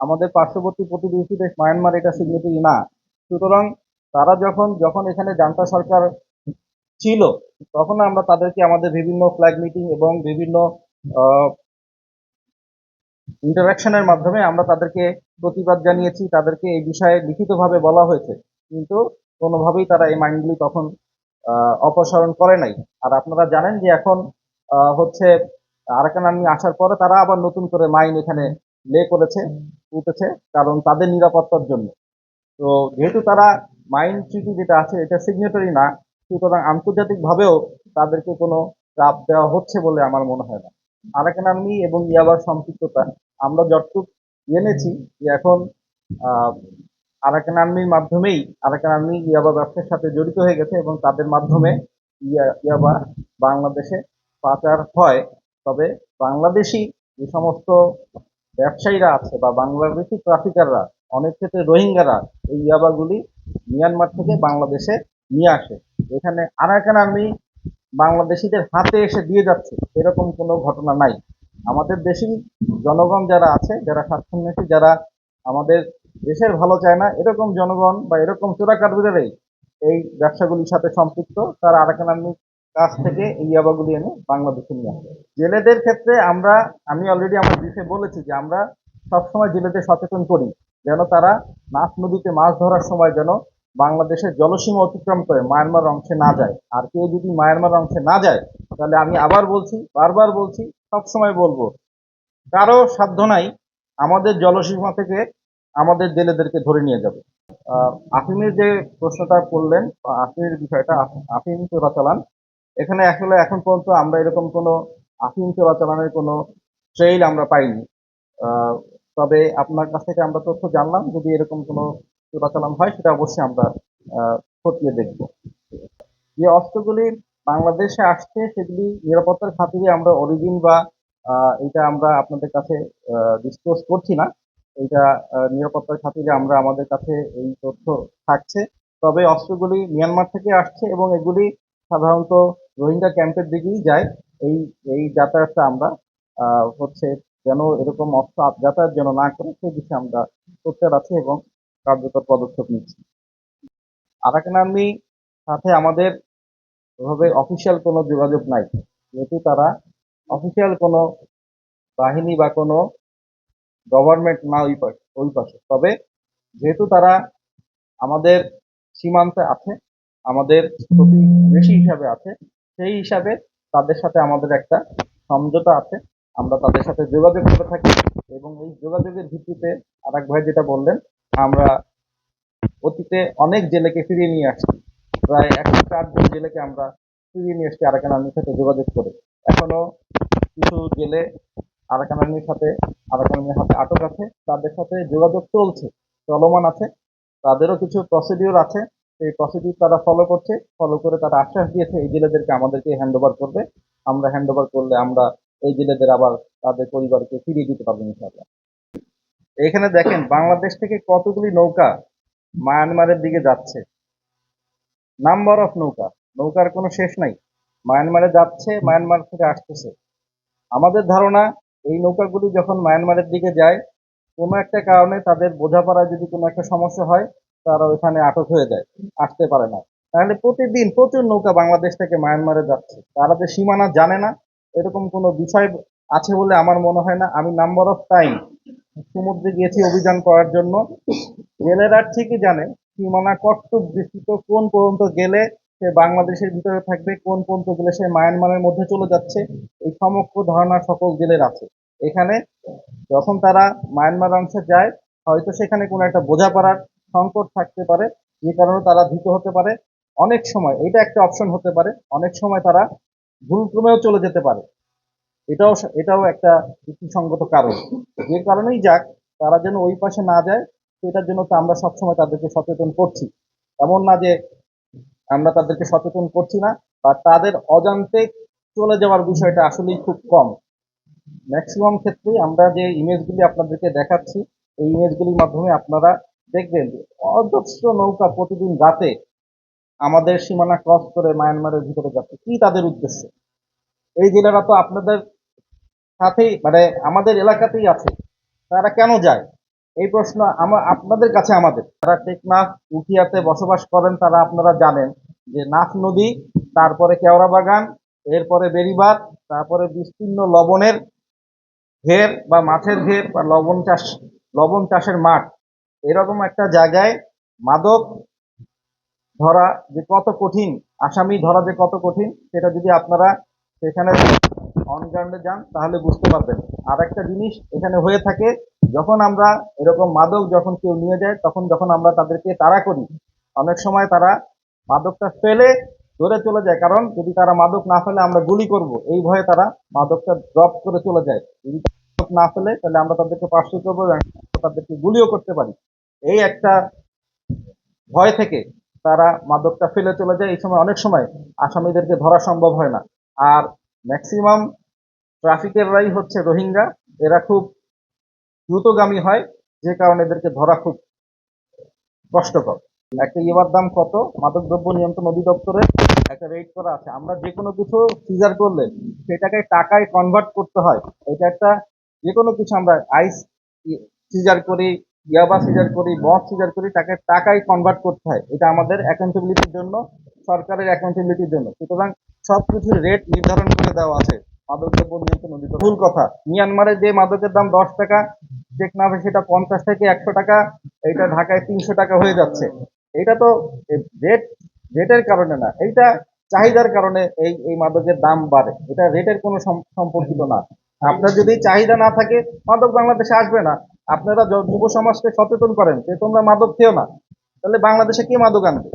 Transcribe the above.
আমাদের পার্শ্ববর্তী প্রতিবেশী দেশ মায়ানমার এটা সিগনেটারি না। সুতরাং তারা যখন যখন এখানে জান্তা সরকার ছিল, তখন আমরা তাদেরকে আমাদের বিভিন্ন ফ্ল্যাগ মিটিং এবং বিভিন্ন ইন্টারাকশনের মাধ্যমে আমরা তাদেরকে প্রতিবাদ জানিয়েছি। তাদেরকে এই বিষয়ে লিখিতভাবে বলা হয়েছে। কিন্তু কোনোভাবেই তারা এই মাইন্ডগুলি তখন অপসারণ করে নাই। আর আপনারা জানেন যে এখন হচ্ছে আরাকান আর্মি আসার পরে তারা আবার নতুন করে মাইন এখানে লে করেছে উঠেছে কারণ তাদের নিরাপত্তার জন্য। তো যেহেতু তারা মাইন ট্রিটি যেটা আছে এটা সিগনেটারি না সুতরাং আন্তর্জাতিকভাবেও তাদেরকে কোনো চাপ দেওয়া হচ্ছে বলে আমার মনে হয় না। আরাকান আর্মি এবং ইয়াবার সম্পৃক্ততা আমরা যতটুক জেনেছি যে এখন আহ, আরাকান আর্মির মাধ্যমেই আরাকান আর্মি ইয়াবা ব্যবসার সাথে জড়িত হয়ে গেছে এবং তাদের মাধ্যমে ইয়া- ইয়াবা বাংলাদেশে পাচার হয়। তবে বাংলাদেশি যে সমস্ত ব্যবসায়ীরা আছে বা বাংলাদেশি ট্রাফিকাররা অনেক ক্ষেত্রে রোহিঙ্গারা এই ইয়াবাগুলি মিয়ানমার থেকে বাংলাদেশে নিয়ে আসে। এখানে আরাকান আর্মি বাংলাদেশিদের হাতে এসে দিয়ে যাচ্ছে, এরকম কোনো ঘটনা নাই। আমাদের দেশেই জনগণ যারা আছে, যারা স্বার্থান্বেষী, যারা আমাদের দেশের ভালো চায় না, এরকম জনগণ বা এরকম চোরাকারবিরাই এই ব্যবসাগুলির সাথে সম্পৃক্ত, তারা আরাকান আর্মির কাছ থেকে এই ইয়াবাগুলি এনে বাংলাদেশে নিয়ে আসে। জেলেদের ক্ষেত্রে আমরা, আমি অলরেডি আমার ব্রিফে বলেছি যে আমরা সবসময় জেলেদের সচেতন করি, যেন তারা নাফ নদীতে মাছ ধরার সময় যেন বাংলাদেশের জলসীমা অতিক্রম করে মায়ানমার অংশে না যায়। আর কেউ যদি মায়ানমার অংশে না যায়, তাহলে আমি আবার বলছি, বারবার বলছি, সবসময় বলব, কারও সাধ্য নাই আমাদের জলসীমা থেকে আমাদের জেলেদেরকে ধরে নিয়ে যাবে। আফিমের যে প্রশ্নটা করলেন আফিমের বিষয়টা আফ- আফিম, চোরাচালান এখানে আসলে এখন পর্যন্ত আমরা এরকম কোনো আফিম চোরাচালানের কোনো ট্রেইল আমরা পাইনি। তবে আপনার কাছ থেকে আমরা তথ্য জানলাম, যদি এরকম কোনো চোরাচালান হয় সেটা অবশ্যই আমরা খতিয়ে দেখব। যে অস্ত্রগুলি বাংলাদেশে আসছে সেগুলি নিরাপত্তার খাতিরে আমরা অরিজিন বা এটা আমরা আপনাদের কাছে ডিসক্লোজ করছি না। এটা নিরাপত্তার খাতিরে আমরা আমাদের কাছে এই তথ্য থাকছে। তবে অস্ত্রগুলি মিয়ানমার থেকে আসছে এবং এগুলি সাধারণত রোহিঙ্গা ক্যাম্পের দিকেই যায় এই এই যাতায়াতটা আমরা হচ্ছে যেন এরকম অস্ত্র যাতায়াত যেন না করে, সেই বিষয়ে আমরা সোচ্চার আছি এবং কার্যকর পদক্ষেপ নিচ্ছি। আরাকান আর্মি সাথে আমাদের ওভাবে অফিসিয়াল কোনো যোগাযোগ নাই। যেহেতু তারা অফিসিয়াল কোনো বাহিনী বা কোনো গভর্নমেন্ট না ওই পাশে ওই পাশে। তবে যেহেতু তারা আমাদের সীমান্তে আছে, আমাদের প্রতিবেশী হিসাবে আছে সেই হিসাবে তাদের সাথে আমাদের একটা সমঝোতা আছে। আমরা তাদের সাথে যোগাযোগ করে থাকি এবং এই যোগাযোগের ভিত্তিতে আরেক ভাই যেটা বললেন, আমরা অতীতে অনেক জেলেকে ফিরিয়ে নিয়ে আসছি। প্রায় একশো চারজন জেলেকে আমরা ফিরিয়ে নিয়ে এসছি আরাকান আর্মির সাথে যোগাযোগ করে। এখনও কিছু জেলে আরাকান আর্মির সাথে আরাকান আর্মির হাতে আটক আছে। তাদের সাথে যোগাযোগ চলছে, চলমান আছে। তাদেরও কিছু প্রসিডিওর আছে। সেই প্রসিডিউর তারা ফলো করছে ফলো করে তারা আশ্বাস দিয়েছে, এই জেলেদেরকে আমাদেরকে হ্যান্ড ওভার করবে। আমরা হ্যান্ড ওভার করলে আমরা এই জেলেদের আবার তাদের পরিবারকে ফিরিয়ে দিতে পারব ইনশাআল্লাহ। এখানে দেখেন, বাংলাদেশ থেকে কতগুলি নৌকা মায়ানমারের দিকে যাচ্ছে? নাম্বার অফ নৌকা। নৌকার কোনো শেষ নাই। মায়ানমারে যাচ্ছে, মায়ানমার থেকে আসতেছে। আমাদের ধারণা, এই নৌকাগুলি যখন মায়ানমারের দিকে যায়, কোনো একটা কারণে তাদের বোঝাপড়ায় যদি কোনো একটা সমস্যা হয় তারা ওইখানে আটক হয়ে যায়, আসতে পারে না। তাহলে প্রতিদিন প্রচুর নৌকা বাংলাদেশ থেকে মায়ানমারে যাচ্ছে। তারা যে সীমানা জানে না, এরকম কোনো বিষয় আছে বলে আমার মনে হয় না। আমি নাম্বার অফ টাইম সমুদ্রে গিয়েছি অভিযান করার জন্য। জেলেরা ঠিকই জানে, সীমানা বিস্তৃত কোন পর্যন্ত গেলে সে বাংলাদেশের ভিতরে থাকবে, কোন পর্যন্ত গেলে সে মায়ানমারের মধ্যে চলে যাচ্ছে, এই সমগ্র ধারণা সকল জেলের আছে। এখানে যখন তারা মায়ানমার অংশে যায়, হয়তো সেখানে কোনো একটা বোঝাপড়ার সংকট থাকতে পারে, যে কারণে তারা ভীত হতে পারে। অনেক সময় এটা একটা অপশন হতে পারে, অনেক সময় তারা ভুলক্রমেও চলে যেতে পারে। এটাও এটাও একটা যুক্তিসঙ্গত কারণ। যে কারণেই যাক, তারা যেন ওই পাশে না যায়, সেটার জন্য তো আমরা সবসময় তাদেরকে সচেতন করছি। এমন না যে আমরা তাদেরকে সচেতন করছি না, বা তাদের অজান্তে চলে যাওয়ার বিষয়টা আসলেই খুব কম। ম্যাক্সিমাম ক্ষেত্রেই আমরা যে ইমেজগুলি আপনাদেরকে দেখাচ্ছি, এই ইমেজগুলির মাধ্যমে আপনারা দেখবেন, অজস্র নৌকা প্রতিদিন রাতে আমাদের সীমানা ক্রস করে মায়ানমারের ভিতরে যাচ্ছে। কি তাদের উদ্দেশ্য? এই জেলেরা তো আপনাদের সাথেই মানে আমাদের এলাকাতেই আছে। তারা কেন যায়? এই প্রশ্ন আমার আপনাদের কাছে আমাদের। যারা টেকনাফ উখিয়াতে বসবাস করেন, তারা আপনারা জানেন যে নাফ নদী, তারপরে কেওড়া বাগান, এরপরে বেরিবাদ তারপরে বিস্তীর্ণ লবণের ঘের বা মাছের ঘের বা লবণ চাষ, লবণ চাষের মাঠ। এরকম একটা জায়গায় মাদক ধরা যে কত কঠিন, আসামি ধরা যে কত কঠিন, সেটা যদি আপনারা সেখানে অন গ্রাউন্ডে যান, তাহলে বুঝতে পারবেন। আর একটা জিনিস এখানে হয়ে থাকে, যখন আমরা এরকম মাদক যখন কেউ নিয়ে যায়, তখন যখন আমরা তাদেরকে তাড়া করি, অনেক সময় তারা মাদকটা ফেলে ধরে চলে যায়। কারণ যদি তারা মাদক না ফেলে, আমরা গুলি করব। এই ভয়ে তারা মাদকটা ড্রপ করে চলে যায়। যদি মাদক না ফেলে, তাহলে আমরা তাদেরকে পার্শ্ব করব এবং তাদেরকে গুলিও করতে পারি। এই একটা ভয় থেকে তারা মাদকটা ফেলে চলে যায়। এই সময় অনেক সময় আসামিদেরকে ধরা সম্ভব হয় না। আর ম্যাক্সিমাম ট্রাফিকেররাই হচ্ছে রোহিঙ্গা। এরা খুব দ্রুতগামী হয়, যে কারণে এদেরকে ধরা খুব কষ্টকর। একটা ইয়েবার দাম কত? মাদকদ্রব্য নিয়ন্ত্রণ অধিদপ্তরে একটা রেট করা আছে। আমরা যে কোনো কিছু সিজার করলে সেটাকে টাকায় কনভার্ট করতে হয়। এটা একটা যে কোনো কিছু আমরা আইস সিজার করি ইয়াবা সিজার করি, মদ সিজার করি, তাকে টাকায় কনভার্ট করতে হয়। এটা আমাদের অ্যাকাউন্টেবিলিটির জন্য, সরকারের অ্যাকাউন্টেবিলিটির জন্য। সুতরাং সব কিছুর রেট নির্ধারণ করে দেওয়া আছে। মাদকদ্রব্য নিয়ন্ত্রণ অধিদপ্তর। ভুল কথা, মিয়ানমারে যে মাদকের দাম দশ টাকা টেকনাফে সেটা পঞ্চাশ থেকে একশো টাকা, এইটা ঢাকায় তিনশো টাকা হয়ে যাচ্ছে। এটা তো রেট রেটের কারণে না, এইটা চাহিদার কারণে এই এই মাদকের দাম বাড়ে। এটা রেটের কোনো সম্পর্কিত না। আপনার যদি চাহিদা না থাকে, মাদক বাংলাদেশে আসবে না। আপনারা যুব সমাজকে সচেতন করেন যে তোমরা মাদক খেও না। তাহলে বাংলাদেশে কে মাদক আনবে?